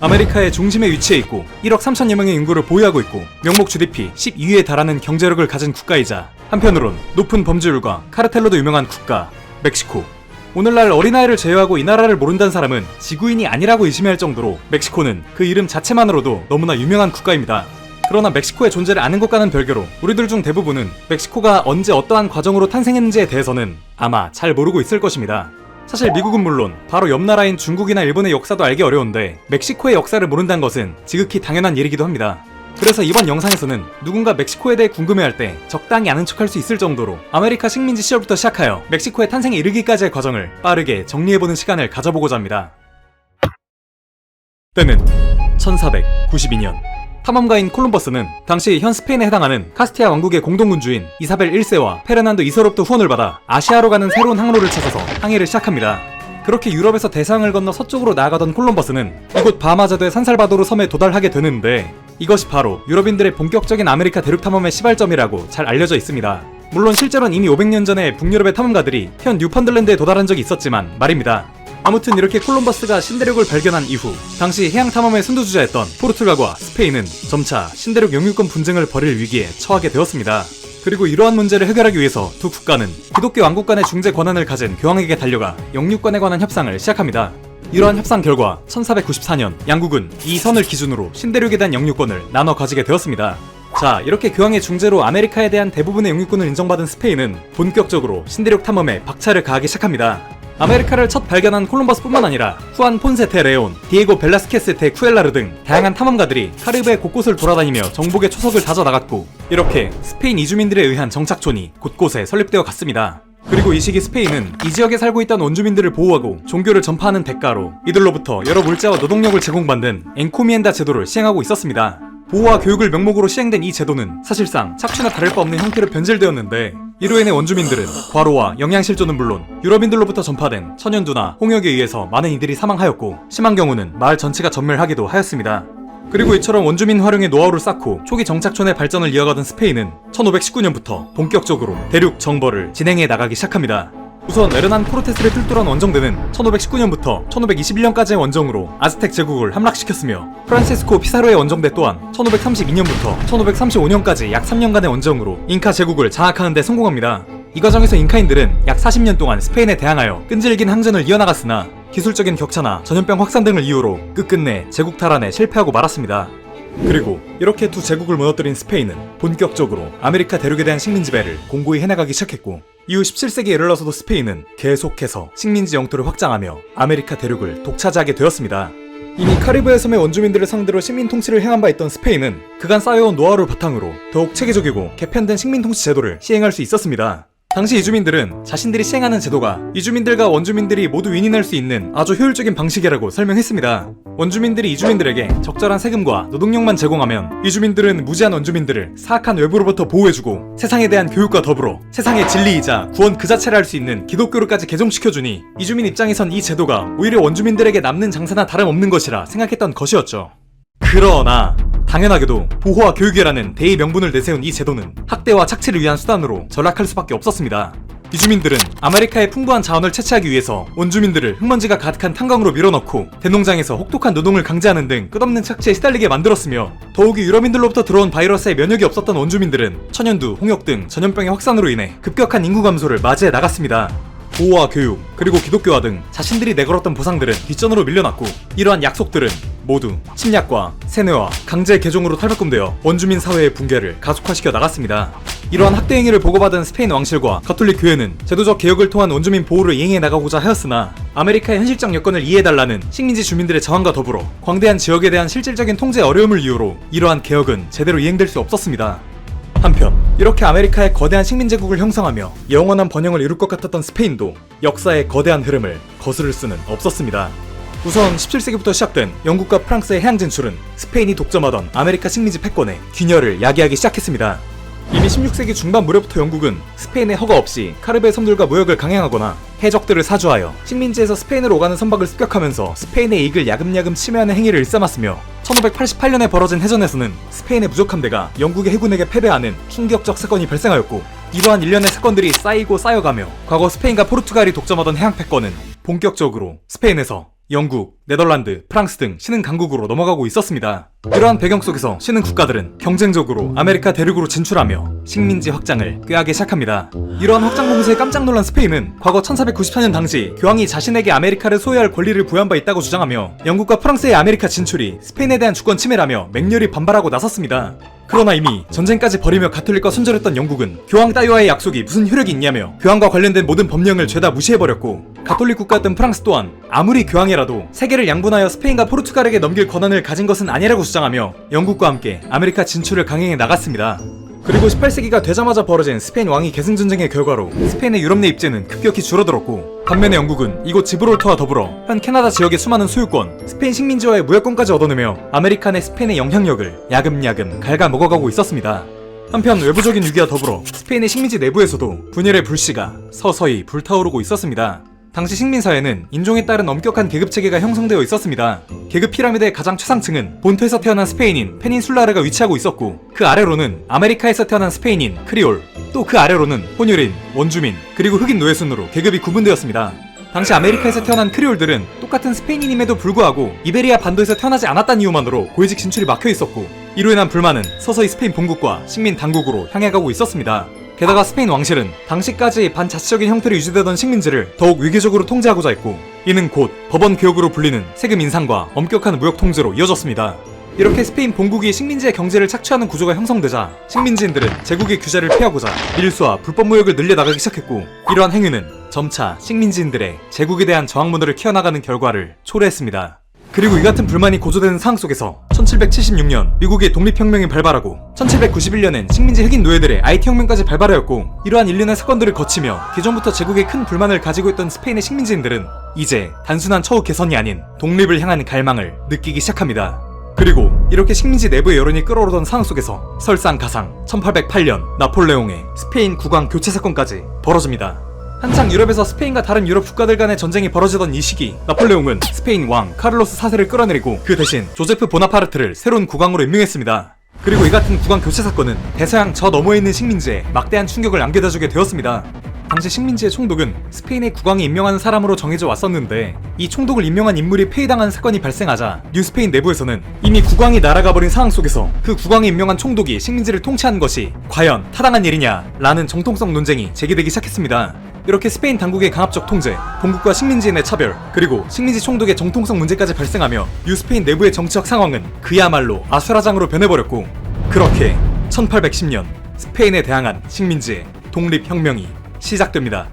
아메리카의 중심에 위치해 있고 1억 3천여 명의 인구를 보유하고 있고 명목 GDP 12위에 달하는 경제력을 가진 국가이자 한편으론 높은 범죄율과 카르텔로도 유명한 국가 멕시코 오늘날 어린아이를 제외하고 이 나라를 모른다는 사람은 지구인이 아니라고 의심할 정도로 멕시코는 그 이름 자체만으로도 너무나 유명한 국가입니다. 그러나 멕시코의 존재를 아는 것과는 별개로 우리들 중 대부분은 멕시코가 언제 어떠한 과정으로 탄생했는지에 대해서는 아마 잘 모르고 있을 것입니다. 사실 미국은 물론 바로 옆 나라인 중국이나 일본의 역사도 알기 어려운데 멕시코의 역사를 모른다는 것은 지극히 당연한 일이기도 합니다. 그래서 이번 영상에서는 누군가 멕시코에 대해 궁금해할 때 적당히 아는 척할 수 있을 정도로 아메리카 식민지 시절부터 시작하여 멕시코의 탄생에 이르기까지의 과정을 빠르게 정리해보는 시간을 가져보고자 합니다. 때는 1492년 탐험가인 콜럼버스는 당시 현 스페인에 해당하는 카스티아 왕국의 공동군주인 이사벨 1세와 페르난도 2세로부터 후원을 받아 아시아로 가는 새로운 항로를 찾아서 항해를 시작합니다. 그렇게 유럽에서 대상을 건너 서쪽으로 나아가던 콜럼버스는 이곳 바하마자도의 산살바도르 섬에 도달하게 되는데 이것이 바로 유럽인들의 본격적인 아메리카 대륙 탐험의 시발점이라고 잘 알려져 있습니다. 물론 실제로는 이미 500년 전에 북유럽의 탐험가들이 현 뉴펀들랜드에 도달한 적이 있었지만 말입니다. 아무튼 이렇게 콜럼버스가 신대륙을 발견한 이후 당시 해양 탐험의 선두주자였던 포르투갈과 스페인은 점차 신대륙 영유권 분쟁을 벌일 위기에 처하게 되었습니다. 그리고 이러한 문제를 해결하기 위해서 두 국가는 기독교 왕국 간의 중재 권한을 가진 교황에게 달려가 영유권에 관한 협상을 시작합니다. 이러한 협상 결과 1494년 양국은 이 선을 기준으로 신대륙에 대한 영유권을 나눠 가지게 되었습니다. 자, 이렇게 교황의 중재로 아메리카에 대한 대부분의 영유권을 인정받은 스페인은 본격적으로 신대륙 탐험에 박차를 가하기 시작합니다. 아메리카를 첫 발견한 콜럼버스뿐만 아니라 후안 폰세테 레온, 디에고 벨라스케스 데 쿠엘라르 등 다양한 탐험가들이 카리브해 곳곳을 돌아다니며 정복의 초석을 다져 나갔고 이렇게 스페인 이주민들에 의한 정착촌이 곳곳에 설립되어 갔습니다. 그리고 이 시기 스페인은 이 지역에 살고 있던 원주민들을 보호하고 종교를 전파하는 대가로 이들로부터 여러 물자와 노동력을 제공받는 엔코미엔다 제도를 시행하고 있었습니다. 보호와 교육을 명목으로 시행된 이 제도는 사실상 착취나 다를 바 없는 형태로 변질되었는데 이로 인해 원주민들은 과로와 영양실조는 물론 유럽인들로부터 전파된 천연두나 홍역에 의해서 많은 이들이 사망하였고 심한 경우는 마을 전체가 전멸하기도 하였습니다. 그리고 이처럼 원주민 활용의 노하우를 쌓고 초기 정착촌의 발전을 이어가던 스페인은 1519년부터 본격적으로 대륙 정벌을 진행해 나가기 시작합니다. 우선 에르난 코르테스를 뚫뚫한 원정대는 1519년부터 1521년까지의 원정으로 아즈텍 제국을 함락시켰으며 프란체스코 피사로의 원정대 또한 1532년부터 1535년까지 약 3년간의 원정으로 잉카 제국을 장악하는 데 성공합니다. 이 과정에서 잉카인들은 약 40년 동안 스페인에 대항하여 끈질긴 항전을 이어나갔으나 기술적인 격차나 전염병 확산 등을 이유로 끝끝내 제국 탈환에 실패하고 말았습니다. 그리고 이렇게 두 제국을 무너뜨린 스페인은 본격적으로 아메리카 대륙에 대한 식민 지배를 공고히 해나가기 시작했고 이후 17세기에 이르러서도 스페인은 계속해서 식민지 영토를 확장하며 아메리카 대륙을 독차지하게 되었습니다. 이미 카리브 해 섬의 원주민들을 상대로 식민 통치를 행한 바 있던 스페인은 그간 쌓여온 노하우를 바탕으로 더욱 체계적이고 개편된 식민 통치 제도를 시행할 수 있었습니다. 당시 이주민들은 자신들이 시행하는 제도가 이주민들과 원주민들이 모두 윈윈할 수 있는 아주 효율적인 방식이라고 설명했습니다. 원주민들이 이주민들에게 적절한 세금과 노동력만 제공하면 이주민들은 무지한 원주민들을 사악한 외부로부터 보호해주고 세상에 대한 교육과 더불어 세상의 진리이자 구원 그 자체를 할 수 있는 기독교로까지 개종시켜주니 이주민 입장에선 이 제도가 오히려 원주민들에게 남는 장사나 다름없는 것이라 생각했던 것이었죠. 그러나 당연하게도 보호와 교육이라는 대의 명분을 내세운 이 제도는 학대와 착취를 위한 수단으로 전락할 수밖에 없었습니다. 이주민들은 아메리카의 풍부한 자원을 채취하기 위해서 원주민들을 흙먼지가 가득한 탄광으로 밀어넣고 대농장에서 혹독한 노동을 강제하는 등 끝없는 착취에 시달리게 만들었으며 더욱이 유럽인들로부터 들어온 바이러스에 면역이 없었던 원주민들은 천연두, 홍역 등 전염병의 확산으로 인해 급격한 인구 감소를 맞이해 나갔습니다. 보호와 교육, 그리고 기독교화 등 자신들이 내걸었던 보상들은 뒷전으로 밀려났고 이러한 약속들은 모두 침략과 세뇌와 강제 개종으로 탈바꿈되어 원주민 사회의 붕괴를 가속화시켜 나갔습니다. 이러한 학대 행위를 보고받은 스페인 왕실과 가톨릭 교회는 제도적 개혁을 통한 원주민 보호를 이행해 나가고자 하였으나 아메리카의 현실적 여건을 이해해달라는 식민지 주민들의 저항과 더불어 광대한 지역에 대한 실질적인 통제 어려움을 이유로 이러한 개혁은 제대로 이행될 수 없었습니다. 한편 이렇게 아메리카의 거대한 식민제국을 형성하며 영원한 번영을 이룰 것 같았던 스페인도 역사의 거대한 흐름을 거스를 수는 없었습니다. 우선 17세기부터 시작된 영국과 프랑스의 해양 진출은 스페인이 독점하던 아메리카 식민지 패권에 균열을 야기하기 시작했습니다. 이미 16세기 중반 무렵부터 영국은 스페인의 허가 없이 카리브해 섬들과 무역을 강행하거나 해적들을 사주하여 식민지에서 스페인으로 오가는 선박을 습격하면서 스페인의 이익을 야금야금 침해하는 행위를 일삼았으며 1588년에 벌어진 해전에서는 스페인의 부족함대가 영국의 해군에게 패배하는 충격적 사건이 발생하였고 이러한 일련의 사건들이 쌓이고 쌓여가며 과거 스페인과 포르투갈이 독점하던 해양 패권은 본격적으로 스페인에서 영국, 네덜란드, 프랑스 등 신흥 강국으로 넘어가고 있었습니다. 이러한 배경 속에서 신흥 국가들은 경쟁적으로 아메리카 대륙으로 진출하며 식민지 확장을 꾀하기 시작합니다. 이러한 확장 공세에 깜짝 놀란 스페인은 과거 1494년 당시 교황이 자신에게 아메리카를 소유할 권리를 부여한 바 있다고 주장하며 영국과 프랑스의 아메리카 진출이 스페인에 대한 주권 침해라며 맹렬히 반발하고 나섰습니다. 그러나 이미 전쟁까지 벌이며 가톨릭과 순절했던 영국은 교황 따위와의 약속이 무슨 효력이 있냐며 교황과 관련된 모든 법령을 죄다 무시해버렸고 가톨릭 국가였던 프랑스 또한 아무리 교황이라도 세계를 양분하여 스페인과 포르투갈에게 넘길 권한을 가진 것은 아니라고 주장하며 영국과 함께 아메리카 진출을 강행해 나갔습니다. 그리고 18세기가 되자마자 벌어진 스페인 왕위 계승 전쟁의 결과로 스페인의 유럽 내 입지는 급격히 줄어들었고 반면에 영국은 이곳 지브롤터와 더불어 현 캐나다 지역의 수많은 소유권, 스페인 식민지와의 무역권까지 얻어내며 아메리카 내 스페인의 영향력을 야금야금 갉아먹어가고 있었습니다. 한편 외부적인 위기와 더불어 스페인의 식민지 내부에서도 분열의 불씨가 서서히 불타오르고 있었습니다. 당시 식민사회는 인종에 따른 엄격한 계급 체계가 형성되어 있었습니다. 계급 피라미드의 가장 최상층은 본토에서 태어난 스페인인 페닌술라르가 위치하고 있었고 그 아래로는 아메리카에서 태어난 스페인인 크리올, 또 그 아래로는 혼혈인, 원주민, 그리고 흑인 노예 순으로 계급이 구분되었습니다. 당시 아메리카에서 태어난 크리올들은 똑같은 스페인인임에도 불구하고 이베리아 반도에서 태어나지 않았다는 이유만으로 고위직 진출이 막혀 있었고 이로 인한 불만은 서서히 스페인 본국과 식민 당국으로 향해 가고 있었습니다. 게다가 스페인 왕실은 당시까지 반자치적인 형태로 유지되던 식민지를 더욱 위계적으로 통제하고자 했고 이는 곧 법원 개혁으로 불리는 세금 인상과 엄격한 무역 통제로 이어졌습니다. 이렇게 스페인 본국이 식민지의 경제를 착취하는 구조가 형성되자 식민지인들은 제국의 규제를 피하고자 밀수와 불법 무역을 늘려나가기 시작했고 이러한 행위는 점차 식민지인들의 제국에 대한 저항 문화를 키워나가는 결과를 초래했습니다. 그리고 이 같은 불만이 고조되는 상황 속에서 1776년 미국의 독립혁명이 발발하고 1791년엔 식민지 흑인 노예들의 IT 혁명까지 발발하였고 이러한 일련의 사건들을 거치며 기존부터 제국에 큰 불만을 가지고 있던 스페인의 식민지인들은 이제 단순한 처우 개선이 아닌 독립을 향한 갈망을 느끼기 시작합니다. 그리고 이렇게 식민지 내부의 여론이 끓어오르던 상황 속에서 설상가상 1808년 나폴레옹의 스페인 국왕 교체 사건까지 벌어집니다. 한창 유럽에서 스페인과 다른 유럽 국가들 간의 전쟁이 벌어지던 이 시기 나폴레옹은 스페인 왕 카를로스 4세를 끌어내리고 그 대신 조제프 보나파르트를 새로운 국왕으로 임명했습니다. 그리고 이 같은 국왕 교체 사건은 대서양 저 너머에 있는 식민지에 막대한 충격을 안겨다 주게 되었습니다. 당시 식민지의 총독은 스페인의 국왕이 임명하는 사람으로 정해져 왔었는데 이 총독을 임명한 인물이 폐위당한 사건이 발생하자 뉴스페인 내부에서는 이미 국왕이 날아가 버린 상황 속에서 그 국왕이 임명한 총독이 식민지를 통치하는 것이 과연 타당한 일이냐 라는 정통성 논쟁이 제기되기 시작했습니다. 이렇게 스페인 당국의 강압적 통제, 본국과 식민지인의 차별, 그리고 식민지 총독의 정통성 문제까지 발생하며 뉴스페인 내부의 정치적 상황은 그야말로 아수라장으로 변해버렸고 그렇게 1810년 스페인에 대항한 식민지의 독립혁명이 시작됩니다.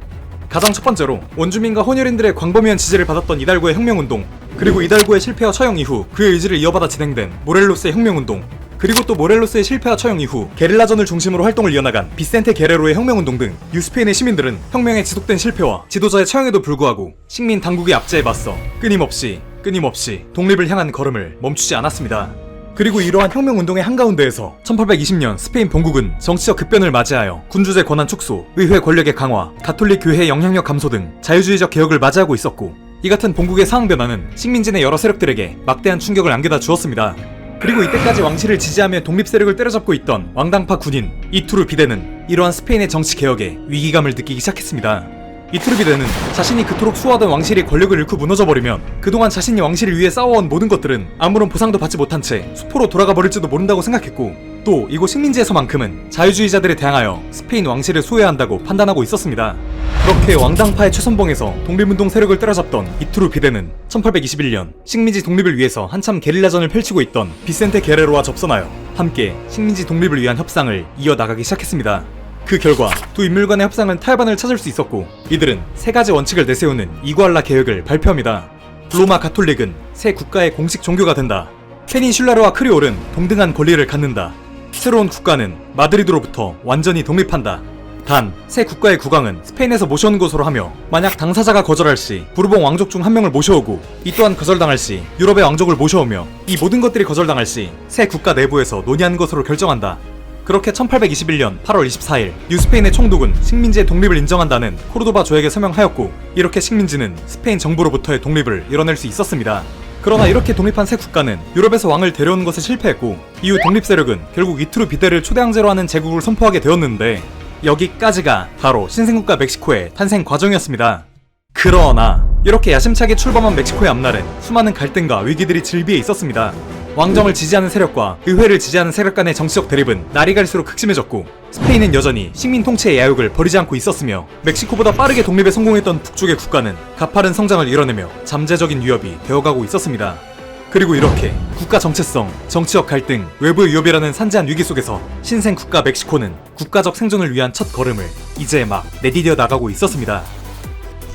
가장 첫 번째로 원주민과 혼혈인들의 광범위한 지지를 받았던 이달고의 혁명운동 그리고 이달고의 실패와 처형 이후 그의 의지를 이어받아 진행된 모렐로스의 혁명운동 그리고 또 모렐로스의 실패와 처형 이후 게릴라전을 중심으로 활동을 이어나간 비센테 게레로의 혁명운동 등 뉴스페인의 시민들은 혁명의 지속된 실패와 지도자의 처형에도 불구하고 식민 당국의 압제에 맞서 끊임없이 끊임없이 독립을 향한 걸음을 멈추지 않았습니다. 그리고 이러한 혁명운동의 한가운데에서 1820년 스페인 본국은 정치적 급변을 맞이하여 군주제 권한 축소, 의회 권력의 강화, 가톨릭 교회의 영향력 감소 등 자유주의적 개혁을 맞이하고 있었고 이 같은 본국의 상황 변화는 식민진의 여러 세력들에게 막대한 충격을 안겨다 주었습니다. 그리고 이때까지 왕실을 지지하며 독립 세력을 때려잡고 있던 왕당파 군인 이투르 비데는 이러한 스페인의 정치 개혁에 위기감을 느끼기 시작했습니다. 이투르 비데는 자신이 그토록 수호하던 왕실이 권력을 잃고 무너져버리면 그동안 자신이 왕실을 위해 싸워온 모든 것들은 아무런 보상도 받지 못한 채 수포로 돌아가 버릴지도 모른다고 생각했고 또 이곳 식민지에서만큼은 자유주의자들에 대항하여 스페인 왕실을 수호해야 한다고 판단하고 있었습니다. 그렇게 왕당파의 최선봉에서 독립운동 세력을 때려잡던 이투르 비데는 1821년 식민지 독립을 위해서 한참 게릴라전을 펼치고 있던 비센테 게레로와 접선하여 함께 식민지 독립을 위한 협상을 이어나가기 시작했습니다. 그 결과 두 인물 간의 협상은 탈반을 찾을 수 있었고 이들은 세 가지 원칙을 내세우는 이구알라 계획을 발표합니다. 로마 가톨릭은 새 국가의 공식 종교가 된다. 페닌슐라르와 크리올은 동등한 권리를 갖는다. 새로운 국가는 마드리드로부터 완전히 독립한다. 단, 새 국가의 국왕은 스페인에서 모셔온 것으로 하며 만약 당사자가 거절할 시 부르봉 왕족 중 한 명을 모셔오고 이 또한 거절당할 시 유럽의 왕족을 모셔오며 이 모든 것들이 거절당할 시 새 국가 내부에서 논의한 것으로 결정한다. 그렇게 1821년 8월 24일 뉴스페인의 총독은 식민지의 독립을 인정한다는 코르도바 조약에 서명하였고 이렇게 식민지는 스페인 정부로부터의 독립을 이뤄낼 수 있었습니다. 그러나 이렇게 독립한 새 국가는 유럽에서 왕을 데려오는 것에 실패했고 이후 독립 세력은 결국 이투르 비데를 초대왕제로 하는 제국을 선포하게 되었는데 여기까지가 바로 신생국가 멕시코의 탄생 과정이었습니다. 그러나 이렇게 야심차게 출범한 멕시코의 앞날엔 수많은 갈등과 위기들이 질비해 있었습니다. 왕정을 지지하는 세력과 의회를 지지하는 세력 간의 정치적 대립은 날이 갈수록 극심해졌고 스페인은 여전히 식민 통치의 야욕을 버리지 않고 있었으며 멕시코보다 빠르게 독립에 성공했던 북쪽의 국가는 가파른 성장을 이뤄내며 잠재적인 위협이 되어가고 있었습니다. 그리고 이렇게 국가 정체성, 정치적 갈등, 외부의 위협이라는 산재한 위기 속에서 신생 국가 멕시코는 국가적 생존을 위한 첫 걸음을 이제 막 내디뎌 나가고 있었습니다.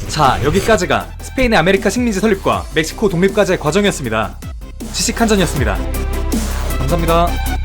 자, 여기까지가 스페인의 아메리카 식민지 설립과 멕시코 독립까지의 과정이었습니다. 지식 한전이었습니다. 감사합니다.